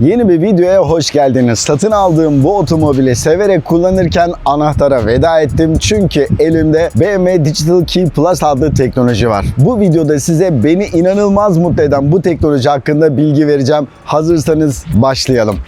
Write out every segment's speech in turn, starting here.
Yeni bir videoya hoş geldiniz. Satın aldığım bu otomobili severek kullanırken anahtara veda ettim. Çünkü elimde BMW Digital Key Plus adlı teknoloji var. Bu videoda size beni inanılmaz mutlu eden bu teknoloji hakkında bilgi vereceğim. Hazırsanız başlayalım.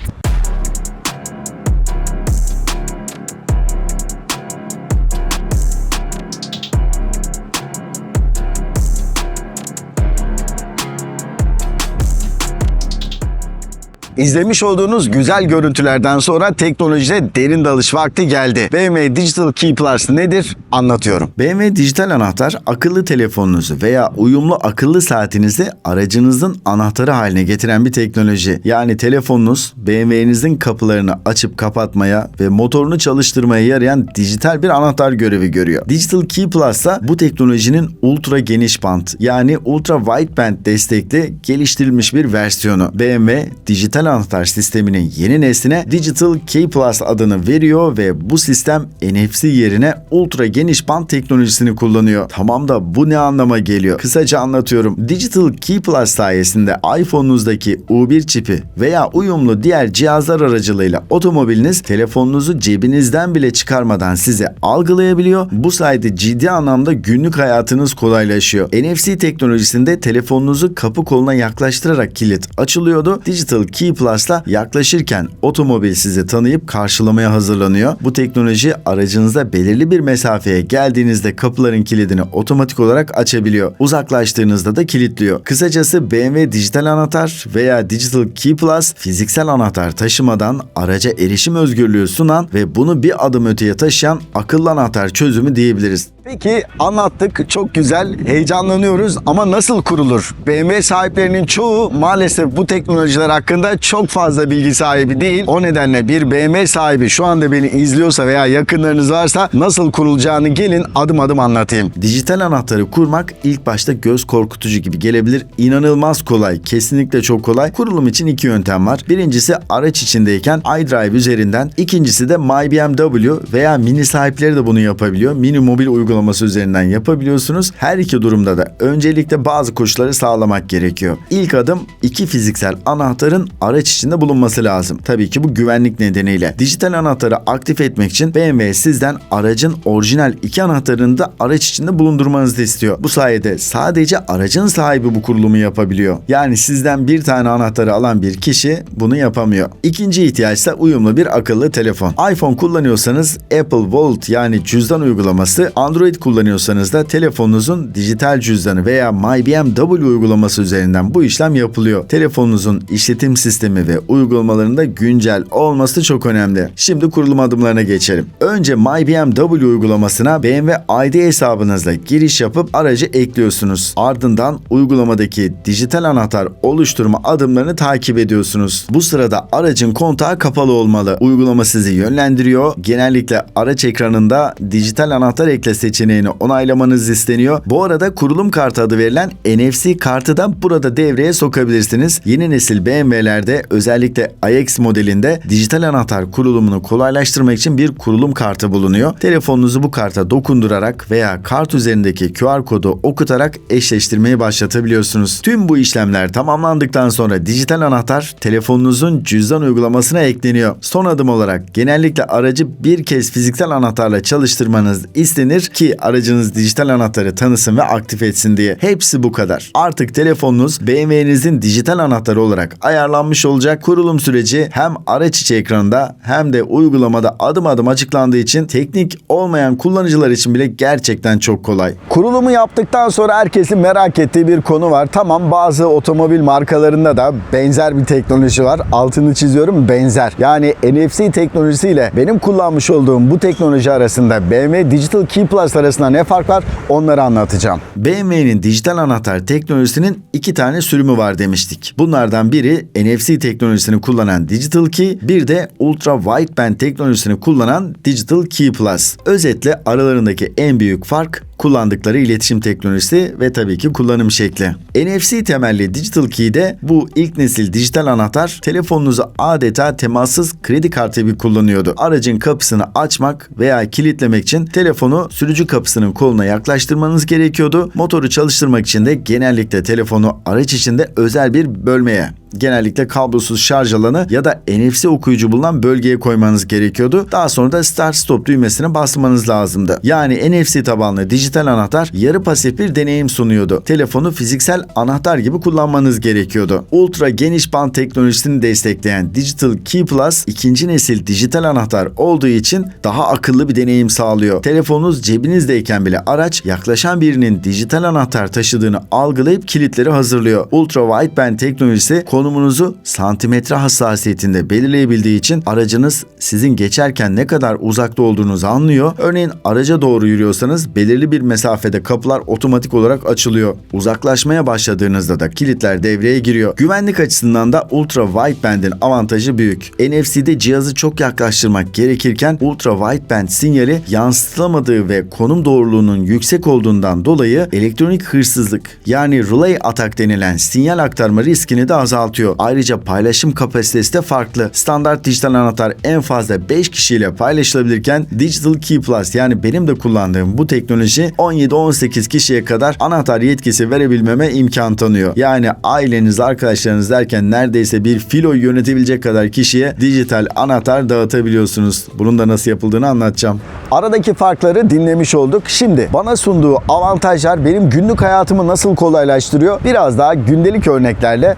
İzlemiş olduğunuz güzel görüntülerden sonra teknolojide derin dalış vakti geldi. BMW Digital Key Plus nedir? Anlatıyorum. BMW dijital anahtar akıllı telefonunuzu veya uyumlu akıllı saatinizi aracınızın anahtarı haline getiren bir teknoloji. Yani telefonunuz BMW'nizin kapılarını açıp kapatmaya ve motorunu çalıştırmaya yarayan dijital bir anahtar görevi görüyor. Digital Key Plus ise bu teknolojinin ultra geniş bant yani ultra wideband destekli geliştirilmiş bir versiyonu. BMW dijital anahtar sisteminin yeni nesline Digital Key Plus adını veriyor ve bu sistem NFC yerine ultra geniş band teknolojisini kullanıyor. Tamam da bu ne anlama geliyor? Kısaca anlatıyorum. Digital Key Plus sayesinde iPhone'unuzdaki U1 çipi veya uyumlu diğer cihazlar aracılığıyla otomobiliniz telefonunuzu cebinizden bile çıkarmadan size algılayabiliyor. Bu sayede ciddi anlamda günlük hayatınız kolaylaşıyor. NFC teknolojisinde telefonunuzu kapı koluna yaklaştırarak kilit açılıyordu. Digital Key Plus'la yaklaşırken otomobil sizi tanıyıp karşılamaya hazırlanıyor. Bu teknoloji aracınızda belirli bir mesafeye geldiğinizde kapıların kilidini otomatik olarak açabiliyor. Uzaklaştığınızda da kilitliyor. Kısacası BMW dijital anahtar veya Digital Key Plus fiziksel anahtar taşımadan araca erişim özgürlüğü sunan ve bunu bir adım öteye taşıyan akıllı anahtar çözümü diyebiliriz. Peki anlattık çok güzel heyecanlanıyoruz ama nasıl kurulur? BMW sahiplerinin çoğu maalesef bu teknolojiler hakkında çok fazla bilgi sahibi değil. O nedenle bir BMW sahibi şu anda beni izliyorsa veya yakınlarınız varsa nasıl kurulacağını gelin adım adım anlatayım. Dijital anahtarı kurmak ilk başta göz korkutucu gibi gelebilir. İnanılmaz kolay. Kesinlikle çok kolay. Kurulum için iki yöntem var. Birincisi araç içindeyken iDrive üzerinden. ikincisi de MyBMW veya mini sahipleri de bunu yapabiliyor. Mini mobil uygulaması üzerinden yapabiliyorsunuz. Her iki durumda da öncelikle bazı koşulları sağlamak gerekiyor. İlk adım iki fiziksel anahtarın araç içinde bulunması lazım. Tabii ki bu güvenlik nedeniyle. Dijital anahtarı aktif etmek için BMW sizden aracın orijinal iki anahtarını da araç içinde bulundurmanızı istiyor. Bu sayede sadece aracın sahibi bu kurulumu yapabiliyor. Yani sizden bir tane anahtarı alan bir kişi bunu yapamıyor. İkinci ihtiyaçsa uyumlu bir akıllı telefon. iPhone kullanıyorsanız Apple Wallet yani cüzdan uygulaması, Android kullanıyorsanız da telefonunuzun dijital cüzdanı veya MyBMW uygulaması üzerinden bu işlem yapılıyor. Telefonunuzun işletim sistemi ve uygulamalarında güncel olması çok önemli. Şimdi kurulum adımlarına geçelim. Önce MyBMW uygulamasına BMW ID hesabınızla giriş yapıp aracı ekliyorsunuz. Ardından uygulamadaki dijital anahtar oluşturma adımlarını takip ediyorsunuz. Bu sırada aracın kontağı kapalı olmalı. Uygulama sizi yönlendiriyor. Genellikle araç ekranında dijital anahtar ekle seçeneğini onaylamanız isteniyor. Bu arada kurulum kartı adı verilen NFC kartı da burada devreye sokabilirsiniz. Yeni nesil BMW'lerde özellikle iX modelinde dijital anahtar kurulumunu kolaylaştırmak için bir kurulum kartı bulunuyor. Telefonunuzu bu karta dokundurarak veya kart üzerindeki QR kodu okutarak eşleştirmeyi başlatabiliyorsunuz. Tüm bu işlemler tamamlandıktan sonra dijital anahtar telefonunuzun cüzdan uygulamasına ekleniyor. Son adım olarak genellikle aracı bir kez fiziksel anahtarla çalıştırmanız istenir ki aracınız dijital anahtarı tanısın ve aktif etsin diye. Hepsi bu kadar. Artık telefonunuz BMW'nizin dijital anahtarı olarak ayarlanmış olacak. Kurulum süreci hem araç içi ekranda hem de uygulamada adım adım açıklandığı için teknik olmayan kullanıcılar için bile gerçekten çok kolay. Kurulumu yaptıktan sonra herkesin merak ettiği bir konu var. Tamam bazı otomobil markalarında da benzer bir teknoloji var. Altını çiziyorum benzer. Yani NFC teknolojisiyle benim kullanmış olduğum bu teknoloji arasında BMW Digital Key Plus arasında ne fark var onları anlatacağım. BMW'nin dijital anahtar teknolojisinin iki tane sürümü var demiştik. Bunlardan biri NFC teknolojisini kullanan Digital Key, bir de Ultra Wideband teknolojisini kullanan Digital Key Plus. Özetle aralarındaki en büyük fark kullandıkları iletişim teknolojisi ve tabii ki kullanım şekli. NFC temelli Digital Key'de bu ilk nesil dijital anahtar telefonunuzu adeta temassız kredi kartı gibi kullanıyordu. Aracın kapısını açmak veya kilitlemek için telefonu sürücü kapısının koluna yaklaştırmanız gerekiyordu. Motoru çalıştırmak için de genellikle telefonu araç içinde özel bir bölmeye genellikle kablosuz şarj alanı ya da NFC okuyucu bulunan bölgeye koymanız gerekiyordu. Daha sonra da start stop düğmesine basmanız lazımdı. Yani NFC tabanlı dijital anahtar yarı pasif bir deneyim sunuyordu. Telefonu fiziksel anahtar gibi kullanmanız gerekiyordu. Ultra geniş band teknolojisini destekleyen Digital Key Plus ikinci nesil dijital anahtar olduğu için daha akıllı bir deneyim sağlıyor. Telefonunuz cebinizdeyken bile araç yaklaşan birinin dijital anahtar taşıdığını algılayıp kilitleri hazırlıyor. Ultra wideband teknolojisi konumunuzu santimetre hassasiyetinde belirleyebildiği için aracınız sizin geçerken ne kadar uzakta olduğunuzu anlıyor. Örneğin araca doğru yürüyorsanız belirli bir mesafede kapılar otomatik olarak açılıyor. Uzaklaşmaya başladığınızda da kilitler devreye giriyor. Güvenlik açısından da ultra wideband'in avantajı büyük. NFC'de cihazı çok yaklaştırmak gerekirken ultra wideband sinyali yansıtılamadığı ve konum doğruluğunun yüksek olduğundan dolayı elektronik hırsızlık yani relay atak denilen sinyal aktarma riskini de azaltıyor. Ayrıca paylaşım kapasitesi de farklı. Standart dijital anahtar en fazla 5 kişiyle paylaşılabilirken Digital Key Plus yani benim de kullandığım bu teknoloji 17-18 kişiye kadar anahtar yetkisi verebilmeme imkan tanıyor. Yani aileniz, arkadaşlarınız derken neredeyse bir filo yönetebilecek kadar kişiye dijital anahtar dağıtabiliyorsunuz. Bunun da nasıl yapıldığını anlatacağım. Aradaki farkları dinlemiş olduk. Şimdi bana sunduğu avantajlar benim günlük hayatımı nasıl kolaylaştırıyor? Biraz daha gündelik örneklerle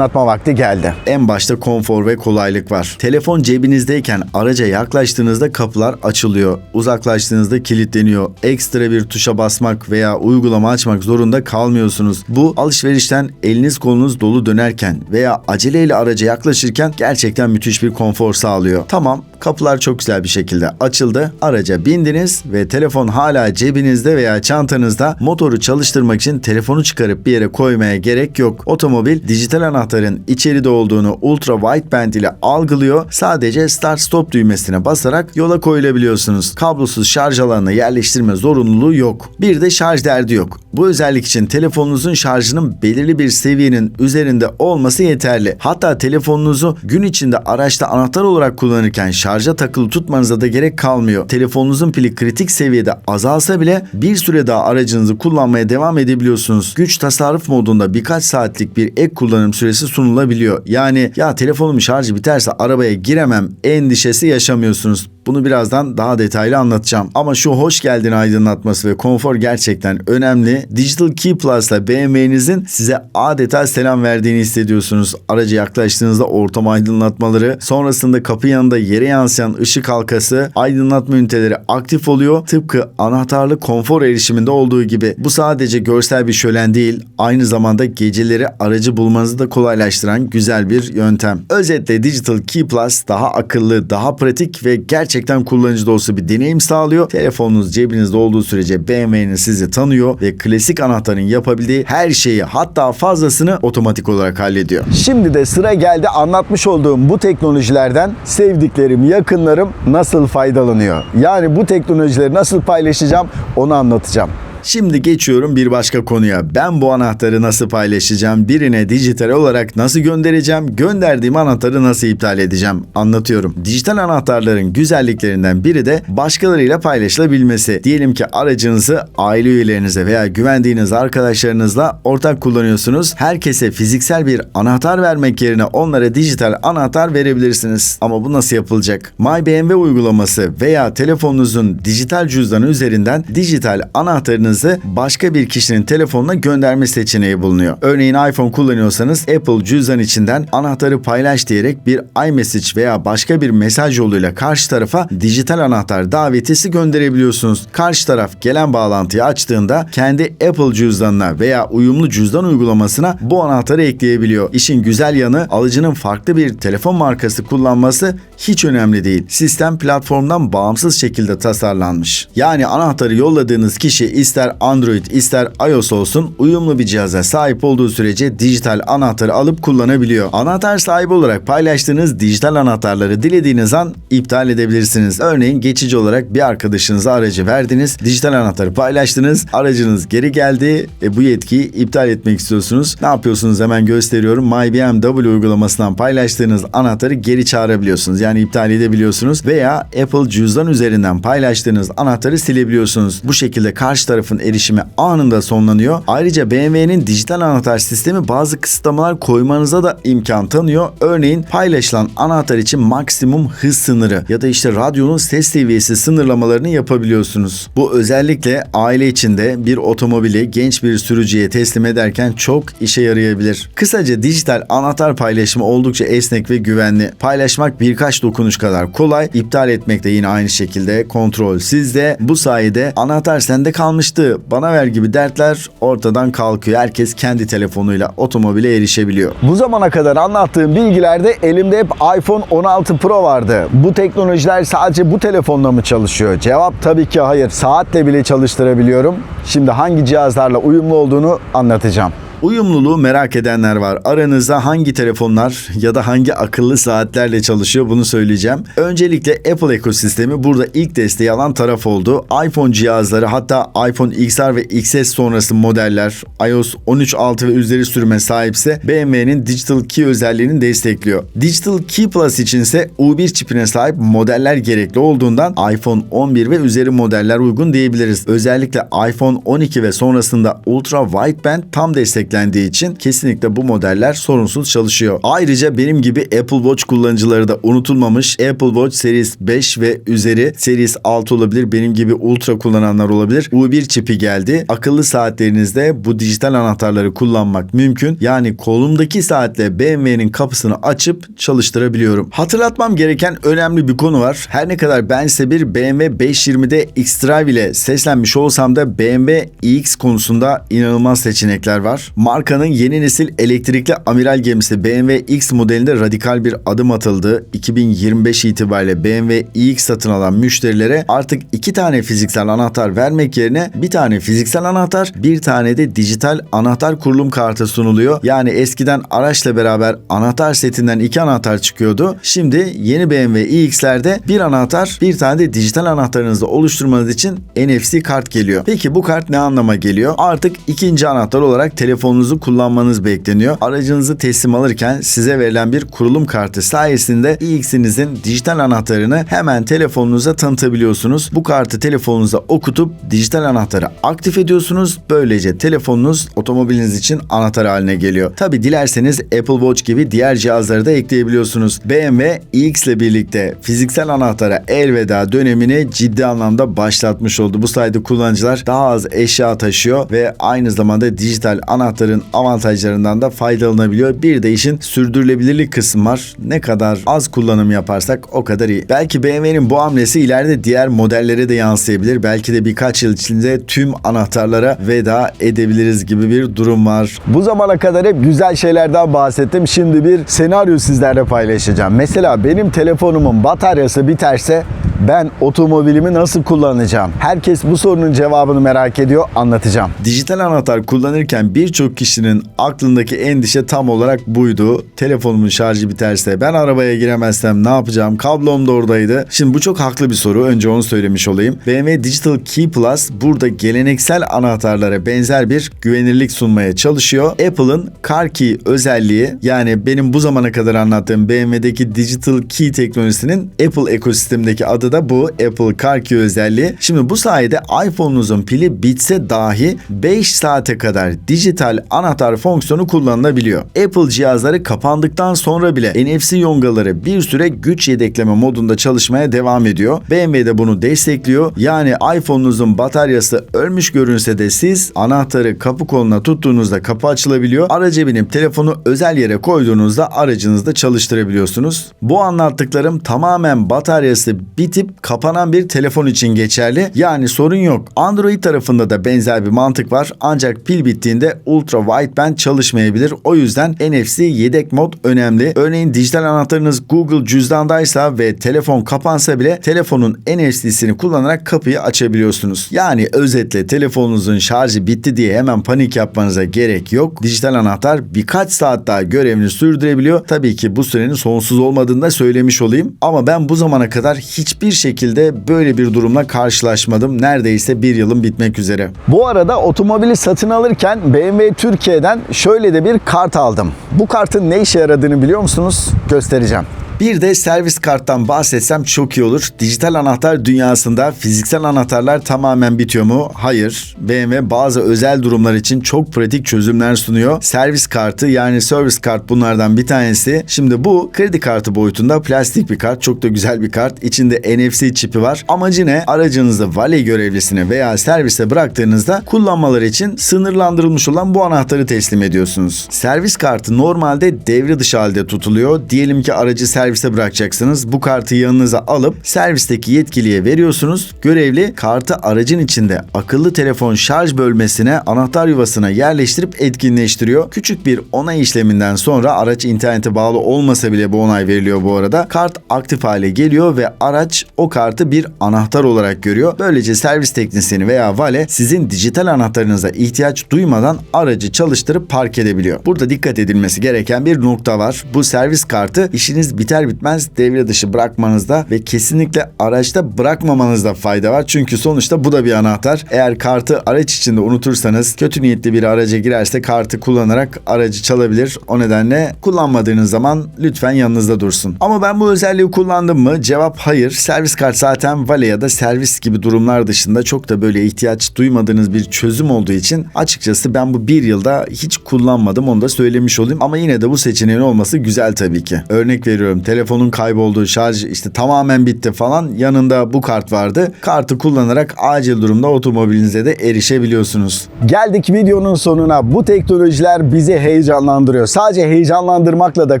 vakti geldi. En başta konfor ve kolaylık var. Telefon cebinizdeyken araca yaklaştığınızda kapılar açılıyor. Uzaklaştığınızda kilitleniyor. Ekstra bir tuşa basmak veya uygulama açmak zorunda kalmıyorsunuz. Bu alışverişten eliniz kolunuz dolu dönerken veya aceleyle araca yaklaşırken gerçekten müthiş bir konfor sağlıyor. Tamam kapılar çok güzel bir şekilde açıldı. Araca bindiniz ve telefon hala cebinizde veya çantanızda motoru çalıştırmak için telefonu çıkarıp bir yere koymaya gerek yok. Otomobil dijital anahtarın içeride olduğunu ultra wideband ile algılıyor. Sadece start stop düğmesine basarak yola koyulabiliyorsunuz. Kablosuz şarj alanına yerleştirme zorunluluğu yok. Bir de şarj derdi yok. Bu özellik için telefonunuzun şarjının belirli bir seviyenin üzerinde olması yeterli. Hatta telefonunuzu gün içinde araçta anahtar olarak kullanırken şarja takılı tutmanıza da gerek kalmıyor. Telefonunuzun pili kritik seviyede azalsa bile bir süre daha aracınızı kullanmaya devam edebiliyorsunuz. Güç tasarruf modunda birkaç saatlik bir ek kullanım süresi sunulabiliyor. Yani ya telefonum şarjı biterse arabaya giremem endişesi yaşamıyorsunuz. Bunu birazdan daha detaylı anlatacağım. Ama şu hoş geldin aydınlatması ve konfor gerçekten önemli. Digital Key Plus'la BMW'nizin size adeta selam verdiğini hissediyorsunuz. Araca yaklaştığınızda ortam aydınlatmaları, sonrasında kapı yanında yere yansıyan ışık halkası, aydınlatma üniteleri aktif oluyor. Tıpkı anahtarlı konfor erişiminde olduğu gibi. Bu sadece görsel bir şölen değil, aynı zamanda geceleri aracı bulmanızı da kolaylaştıran güzel bir yöntem. Özetle Digital Key Plus daha akıllı, daha pratik ve gerçekten gerçekten kullanıcı dostu bir deneyim sağlıyor. Telefonunuz cebinizde olduğu sürece BMW'nin sizi tanıyor ve klasik anahtarın yapabildiği her şeyi hatta fazlasını otomatik olarak hallediyor. Şimdi de sıra geldi anlatmış olduğum bu teknolojilerden sevdiklerim, yakınlarım nasıl faydalanıyor? Yani bu teknolojileri nasıl paylaşacağım onu anlatacağım. Şimdi geçiyorum bir başka konuya. Ben bu anahtarı nasıl paylaşacağım? Birine dijital olarak nasıl göndereceğim? Gönderdiğim anahtarı nasıl iptal edeceğim? Anlatıyorum. Dijital anahtarların güzelliklerinden biri de başkalarıyla paylaşılabilmesi. Diyelim ki aracınızı aile üyelerinize veya güvendiğiniz arkadaşlarınızla ortak kullanıyorsunuz. Herkese fiziksel bir anahtar vermek yerine onlara dijital anahtar verebilirsiniz. Ama bu nasıl yapılacak? My BMW uygulaması veya telefonunuzun dijital cüzdanı üzerinden dijital anahtarınızı başka bir kişinin telefonuna gönderme seçeneği bulunuyor. Örneğin iPhone kullanıyorsanız Apple cüzdan içinden anahtarı paylaş diyerek bir iMessage veya başka bir mesaj yoluyla karşı tarafa dijital anahtar davetisi gönderebiliyorsunuz. Karşı taraf gelen bağlantıyı açtığında kendi Apple cüzdanına veya uyumlu cüzdan uygulamasına bu anahtarı ekleyebiliyor. İşin güzel yanı alıcının farklı bir telefon markası kullanması hiç önemli değil. Sistem platformdan bağımsız şekilde tasarlanmış. Yani anahtarı yolladığınız kişi ister Android ister iOS olsun uyumlu bir cihaza sahip olduğu sürece dijital anahtarı alıp kullanabiliyor. Anahtar sahibi olarak paylaştığınız dijital anahtarları dilediğiniz an iptal edebilirsiniz. Örneğin geçici olarak bir arkadaşınıza aracı verdiniz, dijital anahtarı paylaştınız, aracınız geri geldi, e, bu yetkiyi iptal etmek istiyorsunuz. Ne yapıyorsunuz hemen gösteriyorum. My BMW uygulamasından paylaştığınız anahtarı geri çağırabiliyorsunuz. Yani iptal edebiliyorsunuz veya Apple cüzdan üzerinden paylaştığınız anahtarı silebiliyorsunuz. Bu şekilde karşı tarafın tarafın erişimi anında sonlanıyor. Ayrıca BMW'nin dijital anahtar sistemi bazı kısıtlamalar koymanıza da imkan tanıyor. Örneğin paylaşılan anahtar için maksimum hız sınırı ya da işte radyonun ses seviyesi sınırlamalarını yapabiliyorsunuz. Bu özellikle aile içinde bir otomobili genç bir sürücüye teslim ederken çok işe yarayabilir. Kısaca dijital anahtar paylaşımı oldukça esnek ve güvenli. Paylaşmak birkaç dokunuş kadar kolay, iptal etmek de yine aynı şekilde kontrol sizde. Bu sayede anahtar sende kalmıştı, bana ver gibi dertler ortadan kalkıyor. Herkes kendi telefonuyla otomobile erişebiliyor. Bu zamana kadar anlattığım bilgilerde elimde hep iPhone 16 Pro vardı. Bu teknolojiler sadece bu telefonla mı çalışıyor? Cevap tabii ki hayır. Saatle bile çalıştırabiliyorum. Şimdi hangi cihazlarla uyumlu olduğunu anlatacağım. Uyumluluğu merak edenler var. Aranızda hangi telefonlar ya da hangi akıllı saatlerle çalışıyor bunu söyleyeceğim. Öncelikle Apple ekosistemi burada ilk desteği alan taraf oldu. iPhone cihazları hatta iPhone XR ve XS sonrası modeller iOS 13.6 ve üzeri sürüme sahipse BMW'nin Digital Key özelliğini destekliyor. Digital Key Plus içinse U1 çipine sahip modeller gerekli olduğundan iPhone 11 ve üzeri modeller uygun diyebiliriz. Özellikle iPhone 12 ve sonrasında Ultra Wideband tam desteklendiği için kesinlikle bu modeller sorunsuz çalışıyor. Ayrıca benim gibi Apple Watch kullanıcıları da unutulmamış. Apple Watch Series 5 ve üzeri Series 6 olabilir. Benim gibi Ultra kullananlar olabilir. U1 çipi geldi. Akıllı saatlerinizde bu dijital anahtarları kullanmak mümkün. Yani kolumdaki saatle BMW'nin kapısını açıp çalıştırabiliyorum. Hatırlatmam gereken önemli bir konu var. Her ne kadar ben size bir BMW 520'de X-Drive ile seslenmiş olsam da BMW iX konusunda inanılmaz seçenekler var. Markanın yeni nesil elektrikli amiral gemisi BMW X modelinde radikal bir adım atıldı. 2025 itibariyle BMW iX satın alan müşterilere artık iki tane fiziksel anahtar vermek yerine bir tane fiziksel anahtar, bir tane de dijital anahtar kurulum kartı sunuluyor. Yani eskiden araçla beraber anahtar setinden iki anahtar çıkıyordu. Şimdi yeni BMW iX'lerde bir anahtar, bir tane de dijital anahtarınızı oluşturmanız için NFC kart geliyor. Peki bu kart ne anlama geliyor? Artık ikinci anahtar olarak telefonunuzu kullanmanız bekleniyor. Aracınızı teslim alırken size verilen bir kurulum kartı sayesinde iX'inizin dijital anahtarını hemen telefonunuza tanıtabiliyorsunuz. Bu kartı telefonunuza okutup dijital anahtarı aktif ediyorsunuz. Böylece telefonunuz otomobiliniz için anahtar haline geliyor. Tabi dilerseniz Apple Watch gibi diğer cihazları da ekleyebiliyorsunuz. BMW iX ile birlikte fiziksel anahtara elveda dönemini ciddi anlamda başlatmış oldu. Bu sayede kullanıcılar daha az eşya taşıyor ve aynı zamanda dijital anahtarın avantajlarından da faydalanabiliyor. Bir de işin sürdürülebilirlik kısmı var. Ne kadar az kullanım yaparsak o kadar iyi. Belki BMW'nin bu hamlesi ileride diğer modellere de yansıyabilir. Belki de birkaç yıl içinde tüm anahtarlara veda edebiliriz gibi bir durum var. Bu zamana kadar hep güzel şeylerden bahsettim. Şimdi bir senaryo sizlerle paylaşacağım. Mesela benim telefonumun bataryası biterse ben otomobilimi nasıl kullanacağım? Herkes bu sorunun cevabını merak ediyor, anlatacağım. Dijital anahtar kullanırken birçok kişinin aklındaki endişe tam olarak buydu. Telefonumun şarjı biterse ben arabaya giremezsem ne yapacağım? Kablom da oradaydı. Şimdi bu çok haklı bir soru. Önce onu söylemiş olayım. BMW Digital Key Plus burada geleneksel anahtarlara benzer bir güvenirlik sunmaya çalışıyor. Apple'ın Car Key özelliği yani benim bu zamana kadar anlattığım BMW'deki Digital Key teknolojisinin Apple ekosistemindeki adı da bu Apple Car Key özelliği. Şimdi bu sayede iPhone'unuzun pili bitse dahi 5 saate kadar dijital anahtar fonksiyonu kullanılabiliyor. Apple cihazları kapandıktan sonra bile NFC yongaları bir süre güç yedekleme modunda çalışmaya devam ediyor. BMW de bunu destekliyor. Yani iPhone'unuzun bataryası ölmüş görünse de siz anahtarı kapı koluna tuttuğunuzda kapı açılabiliyor. Araca binip telefonu özel yere koyduğunuzda aracınızda çalıştırabiliyorsunuz. Bu anlattıklarım tamamen bataryası bitip kapanan bir telefon için geçerli. Yani sorun yok. Android tarafında da benzer bir mantık var. Ancak pil bittiğinde ultra wideband çalışmayabilir. O yüzden NFC yedek mod önemli. Örneğin dijital anahtarınız Google cüzdandaysa ve telefon kapansa bile telefonun NFC'sini kullanarak kapıyı açabiliyorsunuz. Yani özetle telefonunuzun şarjı bitti diye hemen panik yapmanıza gerek yok. Dijital anahtar birkaç saat daha görevini sürdürebiliyor. Tabii ki bu sürenin sonsuz olmadığını da söylemiş olayım. Ama ben bu zamana kadar hiçbir şekilde böyle bir durumla karşılaşmadım. Neredeyse bir yılım bitmek üzere. Bu arada otomobili satın alırken BMW Türkiye'den şöyle de bir kart aldım. Bu kartın ne işe yaradığını biliyor musunuz? Göstereceğim. Bir de servis karttan bahsetsem çok iyi olur. Dijital anahtar dünyasında fiziksel anahtarlar tamamen bitiyor mu? Hayır. BMW bazı özel durumlar için çok pratik çözümler sunuyor. Servis kartı yani service kart bunlardan bir tanesi. Şimdi bu kredi kartı boyutunda plastik bir kart. Çok da güzel bir kart. İçinde NFC çipi var. Amacı ne? Aracınızı vale görevlisine veya servise bıraktığınızda kullanmaları için sınırlandırılmış olan bu anahtarı teslim ediyorsunuz. Servis kartı normalde devre dışı halde tutuluyor. Diyelim ki aracı servise bırakacaksınız. Bu kartı yanınıza alıp servisteki yetkiliye veriyorsunuz. Görevli kartı aracın içinde akıllı telefon şarj bölmesine anahtar yuvasına yerleştirip etkinleştiriyor. Küçük bir onay işleminden sonra araç internete bağlı olmasa bile bu onay veriliyor bu arada. Kart aktif hale geliyor ve araç o kartı bir anahtar olarak görüyor. Böylece servis teknisyeni veya vale sizin dijital anahtarınıza ihtiyaç duymadan aracı çalıştırıp park edebiliyor. Burada dikkat edilmesi gereken bir nokta var. Bu servis kartı işiniz biter bitmez devre dışı bırakmanızda ve kesinlikle araçta bırakmamanızda fayda var. Çünkü sonuçta bu da bir anahtar. Eğer kartı araç içinde unutursanız kötü niyetli bir araca girerse kartı kullanarak aracı çalabilir. O nedenle kullanmadığınız zaman lütfen yanınızda dursun. Ama ben bu özelliği kullandım mı? Cevap hayır. Servis kart zaten vale ya da servis gibi durumlar dışında çok da böyle ihtiyaç duymadığınız bir çözüm olduğu için açıkçası ben bu bir yılda hiç kullanmadım onu da söylemiş olayım. Ama yine de bu seçeneğin olması güzel tabii ki. Örnek veriyorum telefonun kaybolduğu şarj işte tamamen bitti falan yanında bu kart vardı. Kartı kullanarak acil durumda otomobilinize de erişebiliyorsunuz. Geldik videonun sonuna. Bu teknolojiler bizi heyecanlandırıyor. Sadece heyecanlandırmakla da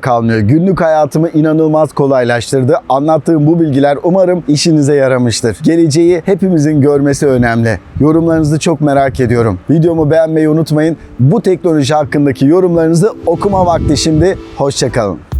kalmıyor. Günlük hayatımı inanılmaz kolaylaştırdı. Anlattığım bu bilgiler umarım işinize yaramıştır. Geleceği hepimizin görmesi önemli. Yorumlarınızı çok merak ediyorum. Videomu beğenmeyi unutmayın. Bu teknoloji hakkındaki yorumlarınızı okuma vakti şimdi. Hoşçakalın.